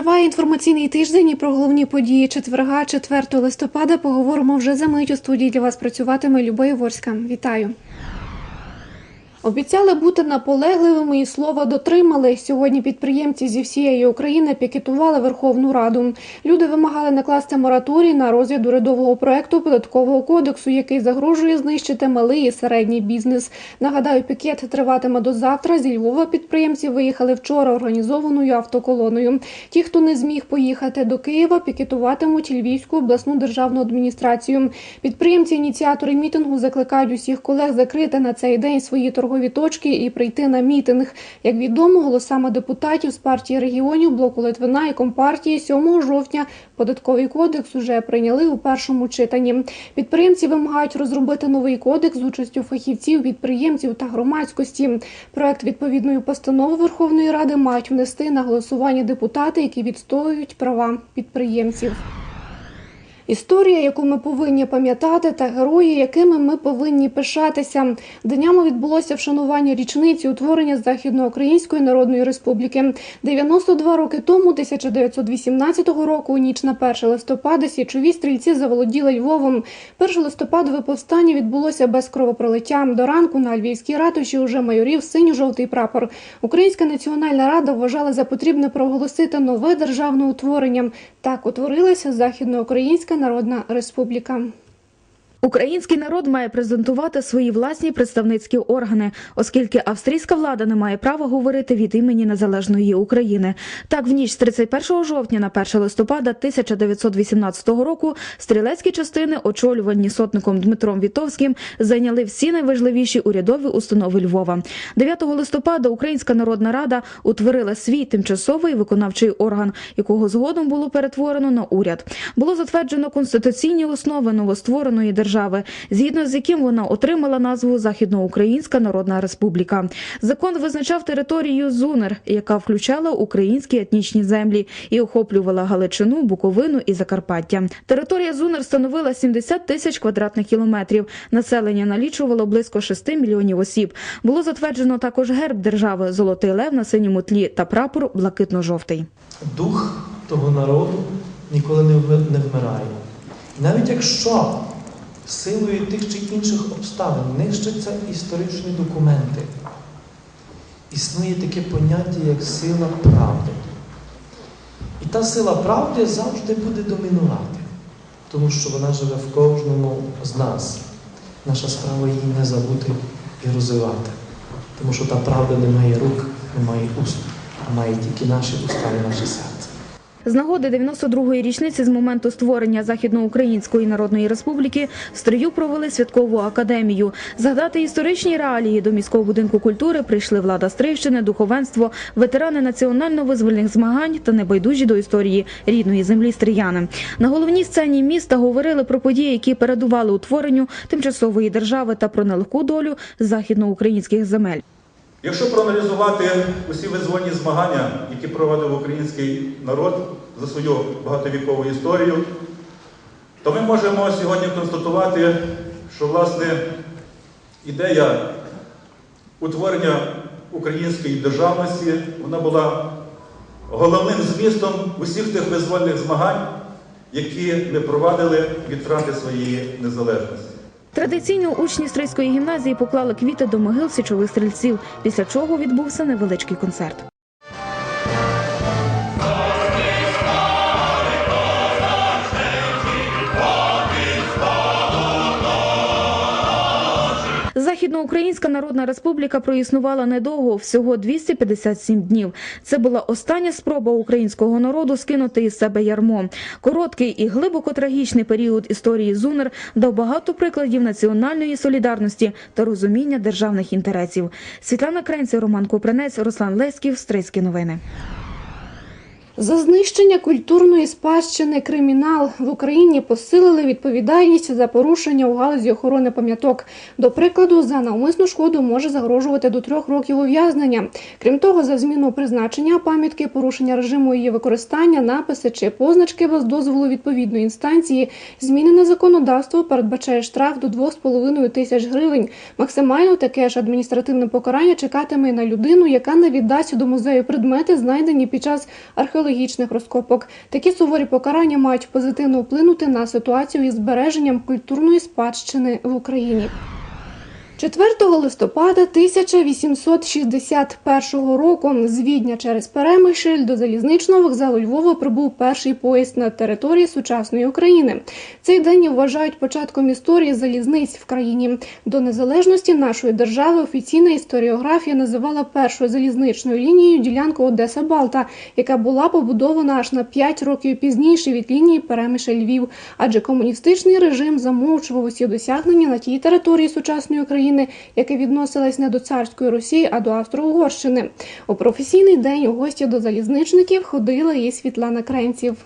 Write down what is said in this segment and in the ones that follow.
Триває інформаційний тиждень і про головні події четверга, 4 листопада. Поговоримо вже за мить у студії. Для вас працюватиме Любов Ворська. Вітаю. Обіцяли бути наполегливими і слова дотримали. Сьогодні підприємці зі всієї України пікетували Верховну Раду. Люди вимагали накласти мораторій на розгляд урядового проекту податкового кодексу, який загрожує знищити малий і середній бізнес. Нагадаю, пікет триватиме до завтра. Зі Львова підприємці виїхали вчора організованою автоколоною. Ті, хто не зміг поїхати до Києва, пікетуватимуть Львівську обласну державну адміністрацію. Підприємці-ініціатори мітингу закликають усіх колег закрити на цей день свої торгові точки і прийти на мітинг. Як відомо, голосами депутатів з партії регіонів, блоку Литвина і компартії 7 жовтня податковий кодекс уже прийняли у першому читанні. Підприємці вимагають розробити новий кодекс з участю фахівців, підприємців та громадськості. Проект відповідної постанови Верховної Ради мають внести на голосування депутати, які відстоюють права підприємців. Історія, яку ми повинні пам'ятати, та герої, якими ми повинні пишатися. Днями відбулося вшанування річниці утворення Західноукраїнської Народної Республіки. 92 роки тому, 1918 року, у ніч на 1 листопада, січові стрільці заволоділи Львовом. 1 листопадове повстання відбулося без кровопролиття. До ранку на Львівській ратуші уже майорів синьо-жовтий прапор. Українська національна рада вважала за потрібне проголосити нове державне утворення. Так утворилася Західноукраїнська Народна Республіка. Український народ має презентувати свої власні представницькі органи, оскільки австрійська влада не має права говорити від імені незалежної України. Так, в ніч з 31 жовтня на 1 листопада 1918 року стрілецькі частини, очолювані сотником Дмитром Вітовським, зайняли всі найважливіші урядові установи Львова. 9 листопада Українська народна рада утворила свій тимчасовий виконавчий орган, якого згодом було перетворено на уряд. Було затверджено конституційні основи новоствореної держави держави, згідно з яким вона отримала назву Західноукраїнська Народна Республіка. Закон визначав територію Зунер, яка включала українські етнічні землі і охоплювала Галичину, Буковину і Закарпаття. Територія Зунер становила 70 тисяч квадратних кілометрів. Населення налічувало близько 6 мільйонів осіб. Було затверджено також герб держави Золотий лев на синьому тлі та прапор блакитно-жовтий. Дух того народу ніколи не вми- не вмирає. Навіть якщо силою тих чи інших обставин нищаться історичні документи, існує таке поняття, як сила правди. І та сила правди завжди буде домінувати, тому що вона живе в кожному з нас. Наша справа її не забути і розвивати. Тому що та правда не має рук, не має уст, а має тільки наші уста і наше серце. З нагоди 92-ї річниці з моменту створення Західноукраїнської Народної Республіки в Стрию провели святкову академію. Згадати історичні реалії до міського будинку культури прийшли влада Стрийщини, духовенство, ветерани національно-визвольних змагань та небайдужі до історії рідної землі стрияни. На головній сцені міста говорили про події, які передували утворенню тимчасової держави та про нелегку долю західноукраїнських земель. Якщо проаналізувати усі визвольні змагання, які проводив український народ за свою багатовікову історію, то ми можемо сьогодні констатувати, що власне ідея утворення української державності вона була головним змістом усіх тих визвольних змагань, які ми провадили від втрати своєї незалежності. Традиційно учні Стрийської гімназії поклали квіти до могил січових стрільців, після чого відбувся невеличкий концерт. Західноукраїнська Народна Республіка проіснувала недовго, всього 257 днів. Це була остання спроба українського народу скинути із себе ярмо. Короткий і глибоко трагічний період історії ЗУНР дав багато прикладів національної солідарності та розуміння державних інтересів. Світлана Кренці, Роман Купринець, Руслан Леськів, Стрийські новини. За знищення культурної спадщини кримінал в Україні посилили відповідальність за порушення у галузі охорони пам'яток. До прикладу, за навмисну шкоду може загрожувати до трьох років ув'язнення. Крім того, за зміну призначення пам'ятки, порушення режиму її використання, написи чи позначки без дозволу відповідної інстанції, змінене законодавство передбачає штраф до 2,5 тисяч гривень. Максимально таке ж адміністративне покарання чекатиме на людину, яка не віддасть до музею предмети, знайдені під час археологічної археологічних розкопок. Такі суворі покарання мають позитивно вплинути на ситуацію із збереженням культурної спадщини в Україні. 4 листопада 1861 року з Відня через Перемишль до залізничного вокзалу Львова прибув перший поїзд на території сучасної України. Цей день вважають початком історії залізниць в країні. До незалежності нашої держави офіційна історіографія називала першою залізничною лінією ділянку Одеса Балта, яка була побудована аж на 5 років пізніше від лінії Перемишль Львів, адже комуністичний режим замовчував усі досягнення на тій території сучасної України, яка відносилась не до царської Росії, а до Австро-Угорщини. У професійний день у гості до залізничників ходила і Світлана Кренців.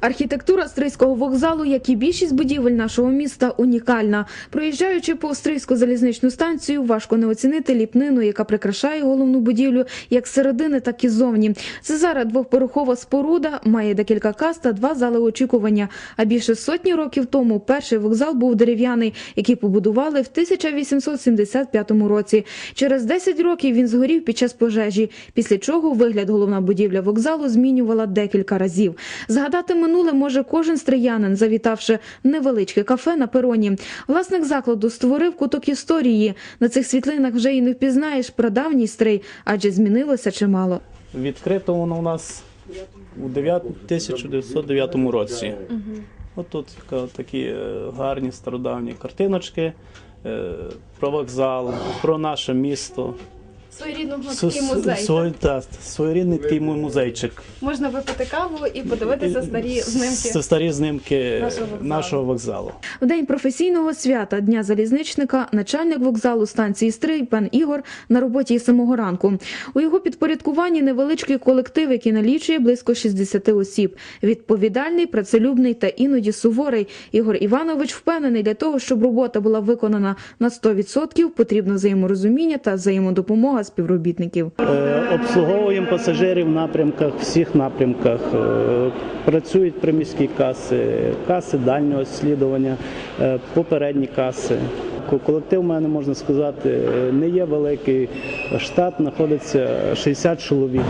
Архітектура Стрийського вокзалу, як і більшість будівель нашого міста, унікальна. Проїжджаючи по Стрийську залізничну станцію, важко не оцінити ліпнину, яка прикрашає головну будівлю як зсередини, так і зовні. Це зараз двохпорохова споруда, має декілька каст та два зали очікування. А більше сотні років тому перший вокзал був дерев'яний, який побудували в 1875 році. Через 10 років він згорів під час пожежі, після чого вигляд головна будівля вокзалу змінювала декілька разів. Згадати минуле може кожен стріянин, завітавши в невеличке кафе на пероні. Власник закладу створив куток історії. На цих світлинах вже і не впізнаєш прадавній стрий, адже змінилося чимало. Відкрито воно у нас у 9 1909 році. От тут такі е, гарні стародавні картиночки е, про вокзал, про наше місто. Своєрідного такий музей. свой- та, своєрідний такий му- музейчик. Можна випити каву і подивитися старі знимки. Старі знімки Нашого вокзалу. нашого вокзалу. В день професійного свята Дня залізничника начальник вокзалу станції Стрий пан Ігор на роботі із самого ранку. У його підпорядкуванні невеличкий колектив, який налічує близько 60 осіб. Відповідальний, працелюбний та іноді суворий. Ігор Іванович впевнений, для того, щоб робота була виконана на 100%, потрібно взаєморозуміння та взаємодопомога співробітників. Е, Обслуговуємо пасажирів в напрямках, всіх напрямках. Е, Працюють приміські каси, каси дальнього слідування, е, попередні каси. Колектив у мене можна сказати не є великий. Штат знаходиться 60 чоловік.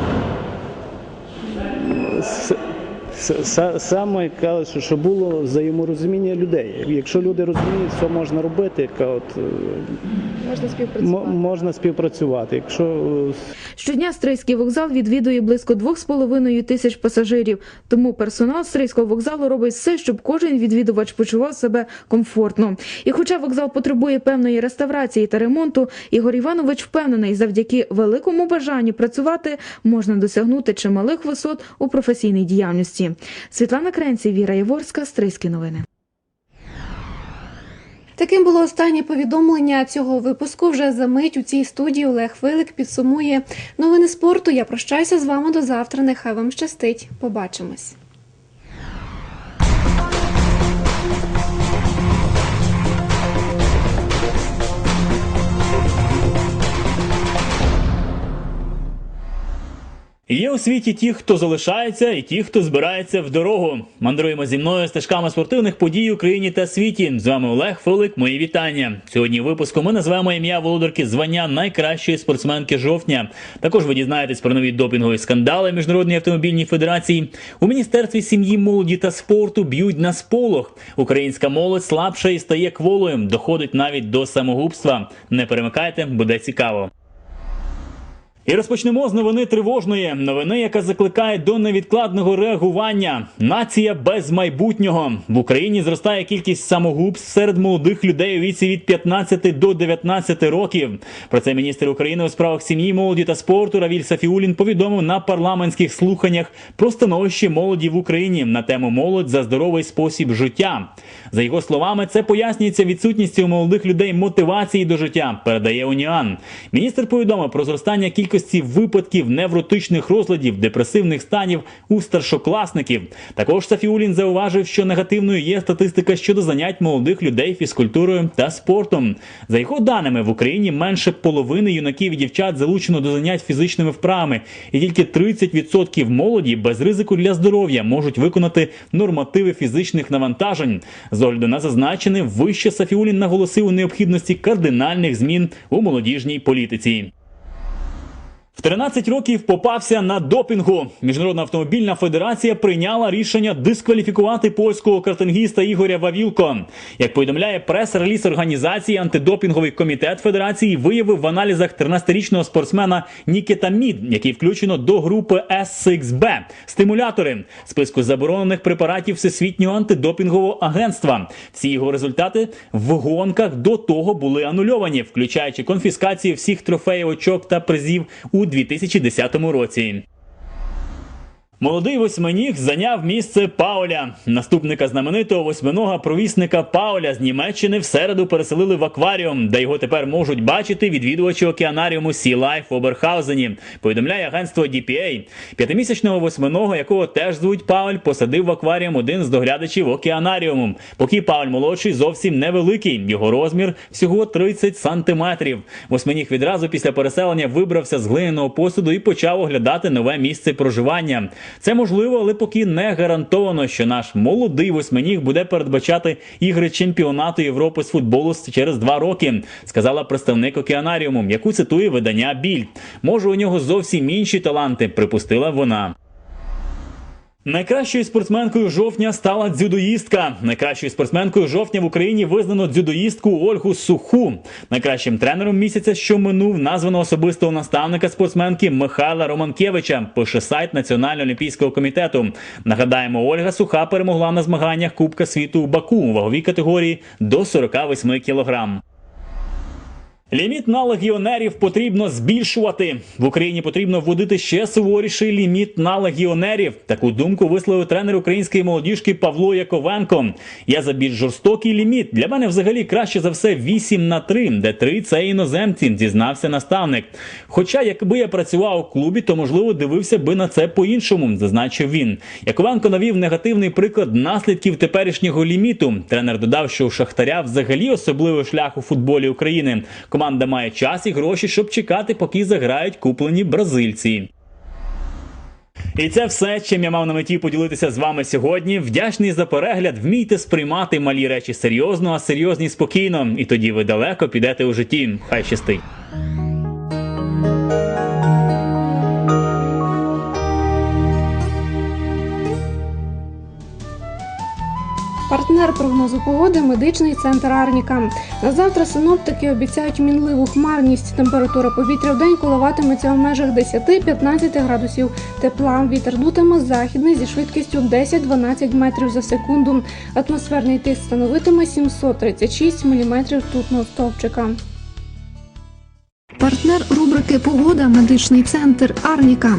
Саме кажуть, що- що було взаєморозуміння людей. Якщо люди розуміють, що можна робити, яка от, е, Можна співпрацювати. можна співпрацювати. Якщо е, Щодня Стрийський вокзал відвідує близько 2,5 тисяч пасажирів. Тому персонал Стрийського вокзалу робить все, щоб кожен відвідувач почував себе комфортно. І хоча вокзал потребує певної реставрації та ремонту, Ігор Іванович впевнений, завдяки великому бажанню працювати можна досягнути чималих висот у професійній діяльності. Світлана Кренці, Віра Єворська, Стрийські новини. Таким було останнє повідомлення цього випуску. Вже за мить у цій студії Олег Вилик підсумує новини спорту. Я прощаюся з вами до завтра. Нехай вам щастить. Побачимось. Є у світі ті, хто залишається, і ті, хто збирається в дорогу. Мандруємо зі мною стежками спортивних подій в Україні та світі. З вами Олег Фолик. Мої вітання. Сьогодні в випуску ми назвемо ім'я володарки звання найкращої спортсменки жовтня. Також ви дізнаєтесь про нові допінгові скандали Міжнародної автомобільній федерації. У міністерстві сім'ї, молоді та спорту б'ють на сполох. Українська молодь слабша і стає кволою. Доходить навіть до самогубства. Не перемикайте, буде цікаво. І розпочнемо з новини тривожної. Новини, яка закликає до невідкладного реагування. Нація без майбутнього в Україні зростає кількість самогубств серед молодих людей у віці від 15 до 19 років. Про це міністр України у справах сім'ї, молоді та спорту Равіль Сафіулін повідомив на парламентських слуханнях про становище молоді в Україні на тему молодь за здоровий спосіб життя. За його словами, це пояснюється відсутністю у молодих людей мотивації до життя. Передає Уніан. Міністр повідомив про зростання кількості випадків невротичних розладів, депресивних станів у старшокласників. Також Сафіулін зауважив, що негативною є статистика щодо занять молодих людей фізкультурою та спортом. За його даними, в Україні менше половини юнаків і дівчат залучено до занять фізичними вправами, і тільки 30% молоді без ризику для здоров'я можуть виконати нормативи фізичних навантажень. З огляду на зазначене, вище Сафіулін наголосив у необхідності кардинальних змін у молодіжній політиці. В 13 років попався на допінгу. Міжнародна автомобільна федерація прийняла рішення дискваліфікувати польського картингіста Ігоря Вавілко. Як повідомляє прес-реліз організації, антидопінговий комітет федерації виявив в аналізах 13-річного спортсмена Нікетамід, який включено до групи S6B – стимулятори списку заборонених препаратів Всесвітнього антидопінгового агентства. Всі його результати в гонках до того були анульовані, включаючи конфіскацію всіх трофеїв очок та призів у 2010 році. Молодий восьминіг зайняв місце Пауля. Наступника знаменитого восьминога провісника Пауля з Німеччини в середу переселили в акваріум, де його тепер можуть бачити відвідувачі океанаріуму Sea Life в Оберхаузені. Повідомляє агентство DPA. П'ятимісячного восьминога, якого теж звуть Пауль, посадив в акваріум один з доглядачів океанаріуму. Поки Пауль молодший зовсім невеликий. Його розмір всього 30 сантиметрів. Восьминіг відразу після переселення вибрався з глиняного посуду і почав оглядати нове місце проживання. Це можливо, але поки не гарантовано, що наш молодий восьминіг буде передбачати ігри чемпіонату Європи з футболу через два роки, сказала представник океанаріуму, яку цитує видання Біль. Може, у нього зовсім інші таланти, припустила вона. Найкращою спортсменкою жовтня стала дзюдоїстка. Найкращою спортсменкою жовтня в Україні визнано дзюдоїстку Ольгу Суху. Найкращим тренером місяця, що минув, названо особистого наставника спортсменки Михайла Романкевича. Пише сайт Національного олімпійського комітету. Нагадаємо, Ольга Суха перемогла на змаганнях Кубка світу у Баку у ваговій категорії до 48 кілограм. Ліміт на легіонерів потрібно збільшувати. В Україні потрібно вводити ще суворіший ліміт на легіонерів. Таку думку висловив тренер української молодіжки Павло Яковенко. Я за більш жорстокий ліміт. Для мене взагалі краще за все 8 на 3, де 3 – це іноземці, зізнався наставник. Хоча, якби я працював у клубі, то можливо дивився би на це по-іншому, зазначив він. Яковенко навів негативний приклад наслідків теперішнього ліміту. Тренер додав, що у Шахтаря взагалі особливий шлях у футболі України. Команда має час і гроші, щоб чекати, поки заграють куплені бразильці. І це все, чим я мав на меті поділитися з вами сьогодні. Вдячний за перегляд. Вмійте сприймати малі речі серйозно, а серйозні спокійно. І тоді ви далеко підете у житті. Хай щастить. Партнер прогнозу погоди медичний центр Арніка. На завтра синоптики обіцяють мінливу хмарність. Температура повітря в день коливатиметься в межах 10-15 градусів тепла. Вітер дутиме західний зі швидкістю 10-12 метрів за секунду. Атмосферний тиск становитиме 736 мм ртутного стовпчика. Партнер рубрики Погода медичний центр Арніка.